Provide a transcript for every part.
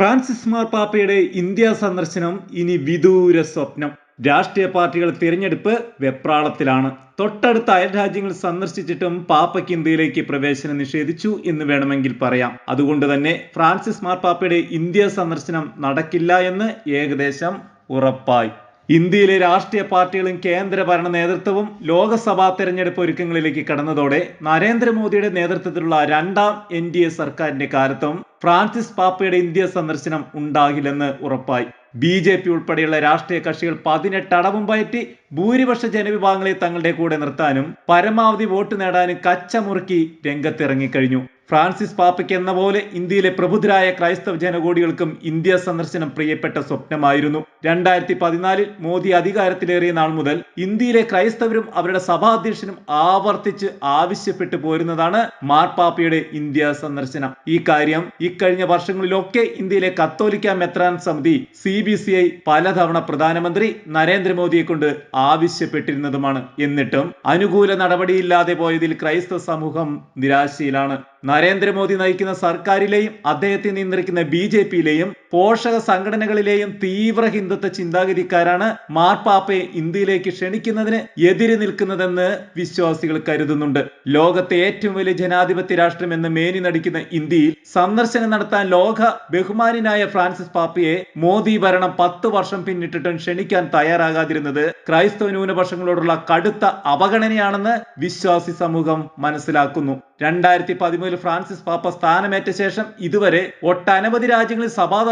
Francis മാർപ്പാപ്പയുടെ India സന്ദർശനം ഇനി വിദൂര സ്വപ്നം. രാഷ്ട്രീയ പാർട്ടികൾ തിരഞ്ഞെടുപ്പ് വെപ്രാളത്തിലാണ്. തൊട്ടടുത്ത അയൽ രാജ്യങ്ങൾ സന്ദർശിച്ചിട്ടും പാപ്പയ്ക്ക് ഇന്ത്യയിലേക്ക് പ്രവേശനം നിഷേധിച്ചു എന്ന് വേണമെങ്കിൽ പറയാം. അതുകൊണ്ട് തന്നെ ഫ്രാൻസിസ് മാർപ്പാപ്പയുടെ ഇന്ത്യ സന്ദർശനം നടക്കില്ല എന്ന് ഏകദേശം ഉറപ്പായി. ഇന്ത്യയിലെ രാഷ്ട്രീയ പാർട്ടികളും കേന്ദ്ര ഭരണ നേതൃത്വവും ലോക്സഭാ തെരഞ്ഞെടുപ്പ് ഒരുക്കങ്ങളിലേക്ക് കടന്നതോടെ നരേന്ദ്രമോദിയുടെ നേതൃത്വത്തിലുള്ള രണ്ടാം എൻ ഡി എ സർക്കാരിന്റെ കാലത്തും ഫ്രാൻസിസ് പാപ്പയുടെ ഇന്ത്യ സന്ദർശനം ഉണ്ടാകില്ലെന്ന് ഉറപ്പായി. ബി ജെ പി ഉൾപ്പെടെയുള്ള രാഷ്ട്രീയ കക്ഷികൾ പതിനെട്ട് അടവും പയറ്റി ഭൂരിപക്ഷ ജനവിഭാഗങ്ങളെ തങ്ങളുടെ കൂടെ നിർത്താനും പരമാവധി വോട്ട് നേടാനും കച്ചമുറുക്കി രംഗത്തിറങ്ങിക്കഴിഞ്ഞു. ഫ്രാൻസിസ് പാപ്പയ്ക്ക് എന്ന പോലെ ഇന്ത്യയിലെ പ്രബുദ്ധരായ ക്രൈസ്തവ ജനകോടികൾക്കും ഇന്ത്യ സന്ദർശനം പ്രിയപ്പെട്ട സ്വപ്നമായിരുന്നു. രണ്ടായിരത്തി പതിനാലിൽ മോദി അധികാരത്തിലേറിയ നാൾ മുതൽ ഇന്ത്യയിലെ ക്രൈസ്തവരും അവരുടെ സഭാധ്യക്ഷനും ആവർത്തിച്ച് ആവശ്യപ്പെട്ടു പോരുന്നതാണ് മാർപ്പാപ്പയുടെ ഇന്ത്യ സന്ദർശനം. ഈ കാര്യം ഇക്കഴിഞ്ഞ വർഷങ്ങളിലൊക്കെ ഇന്ത്യയിലെ കത്തോലിക്ക മെത്രാൻ സമിതി സി ബി സി ഐ പലതവണ പ്രധാനമന്ത്രി നരേന്ദ്രമോദിയെ കൊണ്ട് ആവശ്യപ്പെട്ടിരുന്നതുമാണ്. എന്നിട്ടും അനുകൂല നടപടിയില്ലാതെ പോയതിൽ ക്രൈസ്തവ സമൂഹം നിരാശയിലാണ്. നരേന്ദ്രമോദി നയിക്കുന്ന സർക്കാരിലെയും അദ്ദേഹത്തെ നിയന്ത്രിക്കുന്ന ബി ജെ പിയിലെയും പോഷക സംഘടനകളിലെയും തീവ്ര ഹിന്ദുത്വ ചിന്താഗതിക്കാരാണ് മാർപ്പാപ്പയെ ഇന്ത്യയിലേക്ക് ക്ഷണിക്കുന്നതിന് എതിര് നിൽക്കുന്നതെന്ന് വിശ്വാസികൾ കരുതുന്നുണ്ട്. ലോകത്തെ ഏറ്റവും വലിയ ജനാധിപത്യ രാഷ്ട്രം എന്ന് മേനി നടിക്കുന്ന ഇന്ത്യയിൽ സന്ദർശനം നടത്താൻ ലോക ബഹുമാനായ ഫ്രാൻസിസ് പാപ്പയെ മോദി ഭരണം പത്ത് വർഷം പിന്നിട്ടിട്ടും ക്ഷണിക്കാൻ തയ്യാറാകാതിരുന്നത് ക്രൈസ്തവ ന്യൂനപക്ഷങ്ങളോടുള്ള കടുത്ത അവഗണനയാണെന്ന് വിശ്വാസി സമൂഹം മനസ്സിലാക്കുന്നു. രണ്ടായിരത്തി പതിമൂന്നിൽ ഫ്രാൻസിസ് പാപ്പ സ്ഥാനമേറ്റ ശേഷം ഇതുവരെ ഒട്ടനവധി രാജ്യങ്ങളിൽ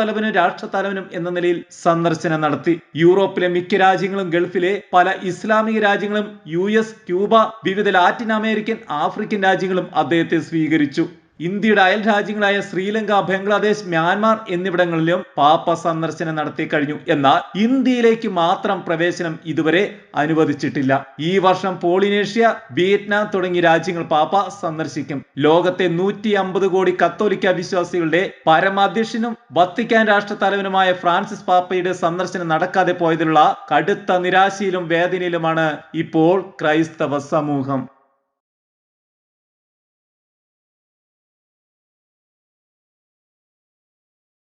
സഭാതലവനും രാഷ്ട്രതലവനും എന്ന നിലയിൽ സന്ദർശനം നടത്തി. യൂറോപ്പിലെ മിക്ക രാജ്യങ്ങളും ഗൾഫിലെ പല ഇസ്ലാമിക രാജ്യങ്ങളും യു ക്യൂബ വിവിധ ലാറ്റിൻ അമേരിക്കൻ ആഫ്രിക്കൻ രാജ്യങ്ങളും അദ്ദേഹത്തെ സ്വീകരിച്ചു. ഇന്ത്യയുടെ അയൽ രാജ്യങ്ങളായ ശ്രീലങ്ക ബംഗ്ലാദേശ് മ്യാൻമാർ എന്നിവിടങ്ങളിലും പാപ്പ സന്ദർശനം നടത്തി കഴിഞ്ഞു. എന്നാൽ ഇന്ത്യയിലേക്ക് മാത്രം പ്രവേശനം ഇതുവരെ അനുവദിച്ചിട്ടില്ല. ഈ വർഷം പോളിനേഷ്യ വിയറ്റ്നാം തുടങ്ങിയ രാജ്യങ്ങൾ പാപ്പ സന്ദർശിക്കും. ലോകത്തെ നൂറ്റി അമ്പത് കോടി കത്തോലിക്ക വിശ്വാസികളുടെ പരമാധ്യക്ഷനും വത്തിക്കാൻ രാഷ്ട്രതലവനുമായ ഫ്രാൻസിസ് പാപ്പയുടെ സന്ദർശനം നടക്കാതെ പോയതിലുള്ള കടുത്ത നിരാശയിലും വേദനയിലുമാണ് ഇപ്പോൾ ക്രൈസ്തവ സമൂഹം.